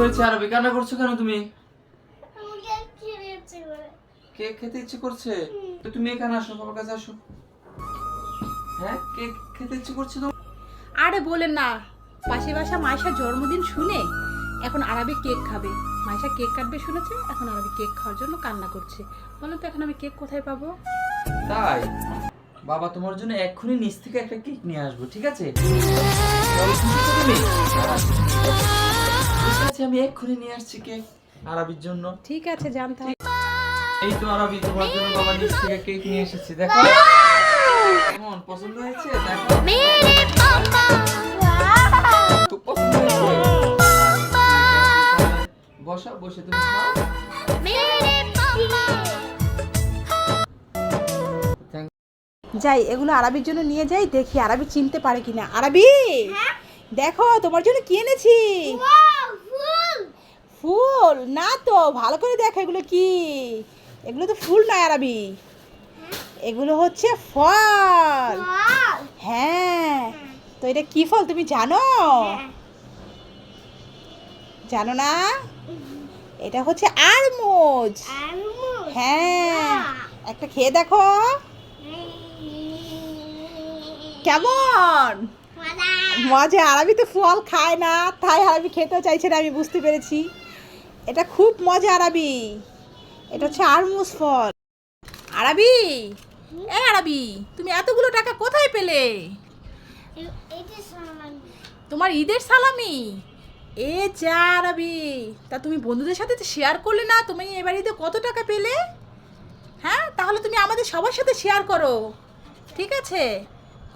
হয়েছে? আরবি কান্না করছ কেন তুমি? কেক খেতে ইচ্ছে করছে? তো তুমি এখানে আসো বাবার কাছে আসো। হ্যাঁ? কেক খেতে ইচ্ছে করছে তো? আরে বলেন না। পাশে বাসা মাইশার জন্মদিন শুনে এখন আরবি কেক খাবে। মাইশা কেক কাটবে শুনেছে এখন আরবি কেক খাওয়ার জন্য কান্না করছে। বলেন তো এখন আমি কেক কোথায় পাবো? তাই? বাবা তোমার জন্য এক্ষুনি নিচ থেকে একটা কেক নিয়ে আসব ঠিক আছে? তুমি? আমি এক্ষুনি নিয়ে আসছি কেক আরবির জন্য। ঠিক আছে জানতাম এই তো আরবি তোমার জন্য বাবা নিচ থেকে কেক নিয়ে এসেছি দেখো। কেমন? পছন্দ হয়েছে? দেখো। মেরে খুব পছন্দ হয়েছে। বসা বসে তুমি খাও। যাই এগুলো আরবির জন্য নিয়ে যাই দেখি আরবি চিনতে পারে কিনা। আরবি! দেখো তোমার জন্য কি এনেছি? ফুল? না তো ভালো করে দেখো এগুলো কি? এগুলো তো ফুল নয় আরবি। এগুলো হচ্ছে ফল। হ্যাঁ। তো এটা কি ফল তুমি জানো? জানো না? এটা হচ্ছে আরমুজ। হ্যাঁ। একটা খেয়ে দেখো। কেমন? মজা। আরবি তো ফল খায় না তাই আরবি খেতেও চাইছে না আমি বুঝতে পেরেছি। এটা খুব মজা আরবি। এটা হচ্ছে আরমুজ ফল। আরবি? এ আরবি, তুমি এতগুলো টাকা কোথায় পেলে? তোমার ঈদের সালামি? এ যা আরবি। তা তুমি বন্ধুদের সাথে তো শেয়ার করলে না, তুমি এবার ঈদে কত টাকা পেলে? হ্যাঁ তাহলে তুমি আমাদের সবার সাথে শেয়ার করো। ঠিক আছে?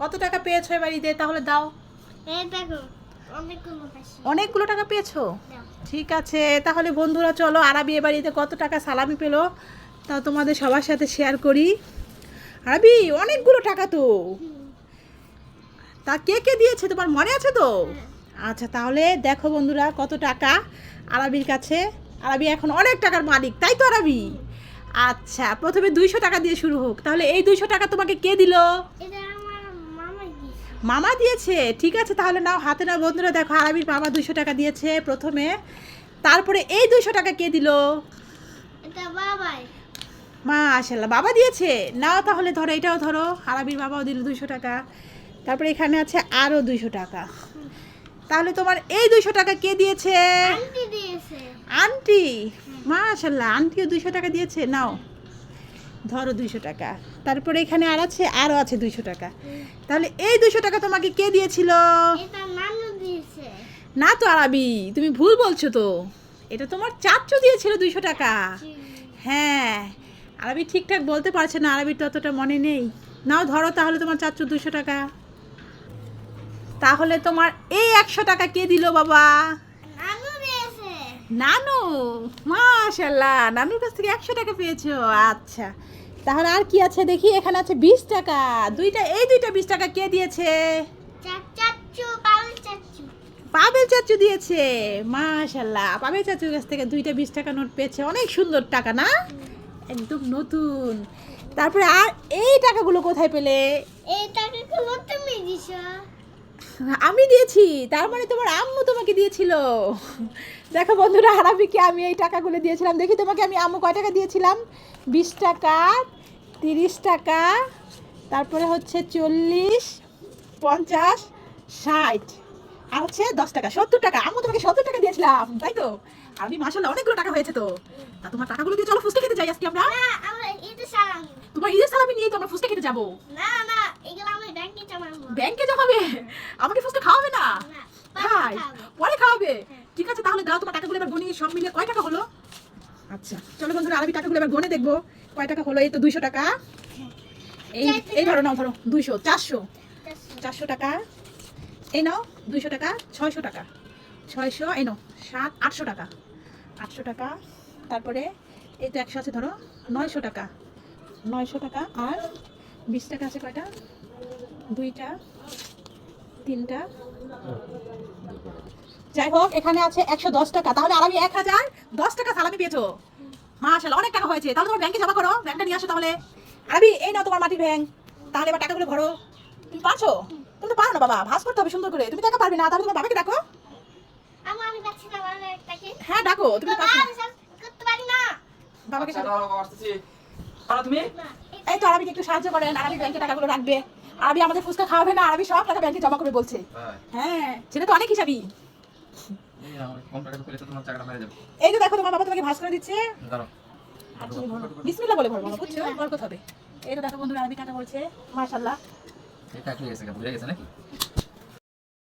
কত টাকা পেয়েছ এবার ঈদে? তাহলে দাও। দেখো। অনেকগুলো টাকা পেয়েছ? ঠিক আছে তাহলে বন্ধুরা চলো আরবি এবার ঈদে কত টাকা সালামি পেল তা তোমাদের সবার সাথে শেয়ার করি। আরবি অনেকগুলো টাকা তো। তা কে কে দিয়েছে তোমার মনে আছে তো? আচ্ছা তাহলে দেখো বন্ধুরা কত টাকা আরবির কাছে। আরবি এখন অনেক টাকার মালিক তাই তো আরবি? আচ্ছা প্রথমে দুইশো টাকা দিয়ে শুরু হোক তাহলে এই দুইশো টাকা তোমাকে কে দিলো এটা আমার মামা দিয়েছে মামা দিয়েছে ঠিক আছে তাহলে নাও হাতে নাও বন্ধুরা দেখো আরবির মামা দুইশো টাকা দিয়েছে প্রথমে। তারপরে এই দুইশো টাকা কে দিল? এটা বাবাই। মাশাল্লাহ বাবা দিয়েছে। নাও তাহলে ধরো এটাও ধরো আরবির বাবাও দিল দুইশো টাকা। তারপরে এখানে আছে আরও দুইশো টাকা। তাহলে তোমার এই দুইশো টাকা কে দিয়েছে? আন্টি মাশাল্লাহ আন্টিও দুইশো টাকা দিয়েছে নাও। ধরো দুইশো টাকা। তারপরে এখানে আর আছে আরও আছে দুইশো টাকা। তাহলে এই দুইশো টাকা তোমাকে কে দিয়েছিল? না তো আরবি তুমি ভুল বলছো তো। এটা তোমার চাচ্চু দিয়েছিল দুইশো টাকা। হ্যাঁ আরবি ঠিকঠাক বলতে পারছে না আরবির তো অতটা মনে নেই। নাও ধরো তাহলে তোমার চাচ্চু দুশো টাকা। তাহলে তোমার এই একশো টাকা কে দিল বাবা? নানু মাশাল্লাহ নানুর কাছ থেকে একশো টাকা পেয়েছ আচ্ছা। তাহলে আর কি আছে দেখি? এখানে আছে বিশ টাকা। দুইটা এই দুইটা বিশ টাকা কে দিয়েছে? পাবেল চাচু দিয়েছে। মাশাল্লাহ পাবেল চাচুর কাছ থেকে দুইটা বিশ টাকা নোট পেয়েছে। অনেক সুন্দর টাকা না? একদম নতুন। তারপরে আর এই টাকাগুলো কোথায় পেলে? এই টাকাগুলো তুমি দিছো। আমি দিয়েছি তার মানে তোমার আম্মু তোমাকে দিয়েছিল। দেখো বন্ধুরা হারাবিকে আমি এই টাকাগুলো দিয়েছিলাম। দেখি তোমাকে আমি আম্মু কয় টাকা দিয়েছিলাম? বিশ টাকা তিরিশ টাকা তারপরে হচ্ছে চল্লিশ পঞ্চাশ ষাট আর হচ্ছে দশ টাকা সত্তর টাকা। আম্মু তোমাকে সত্তর টাকা দিয়েছিলাম তাই তো? আমি মাসাল্লাহ অনেকগুলো টাকা হয়েছে তো। তা তোমার টাকাগুলো দিয়ে চলো ফুচকা খেতে যাই আজকে আমরা। তোমার ঈদের সালামি নিয়ে তো আমরা ফুচকা খেতে যাব। না না এগুলো আমি ব্যাংকে জমা করব ব্যাংকে জমাবে আমাকে ফুচকা খাওয়াবে না? তাই পরে খাওয়াবে। ঠিক আছে তাহলে দাও তোমার টাকাগুলো এবার গণিয়ে সব মিলে কয় টাকা হলো? আচ্ছা চলো বন্ধুরা আরবি টাকাগুলো এবার গনে দেখব। কয় টাকা হলো? এই তো দুইশো টাকা। এই এই ধরো নাও ধরো দুইশো চারশো। চারশো। টাকা। এই নাও দুইশো টাকা ছয়শো টাকা। ছয়শো এই নাও সাত আটশো টাকা। আটশো টাকা। তারপরে এই তো একশো আছে ধরো নয়শো টাকা। নয়শো টাকা আর বিশ টাকা আছে কয়টা? দুইটা তিনটা। যাই হোক এখানে আছে একশো দশ টাকা। তাহলে আর আমি এক হাজার দশ টাকা সালামি পেয়েছ। মাশাল্লাহ অনেক টাকা হয়েছে। তাহলে তোমার ব্যাংকে জমা করো ব্যাংকটা নিয়ে আসো তাহলে। আরবি এই নাও তোমার মাটির ব্যাংক তাহলে এবার টাকাগুলো ভরো। তুমি পারছ? তুমি তো পারো না বাবা ভাস করতে হবে সুন্দর করে। তুমি টাকা পারবে না তাহলে তোমার বাবাকে ডাকো। আমি আম্মু আমি পাচ্ছি না আমার একটাকে। হ্যাঁ ডাকো তুমি বাবাকে আচ্ছা, তুমি? এই তো আরবিকে একটু সাহায্য করেন। আরবি ব্যাংকে টাকাগুলো রাখবে। আরবি আমাদের ফুচকা খাওয়াবে না আরবি সব টাকা ব্যাংকে জমা করবে বলছে। হ্যাঁ। সেটা তো অনেক হিসাবই এই নাও, কম টাকা পেলে তো তোমার টাকাটা মেরে যাবে। এই যে দেখো তোমার বাবা তোমাকে ভাস করে দিচ্ছে। আর বিসমিল্লাহ বলে ভরবো বুঝছ? বরকত হবে। এই তো দেখো বন্ধুরা আরবি কাটা বলছে। মাশাআল্লাহ। এটা কি গেছে ভুলে গেছে নাকি?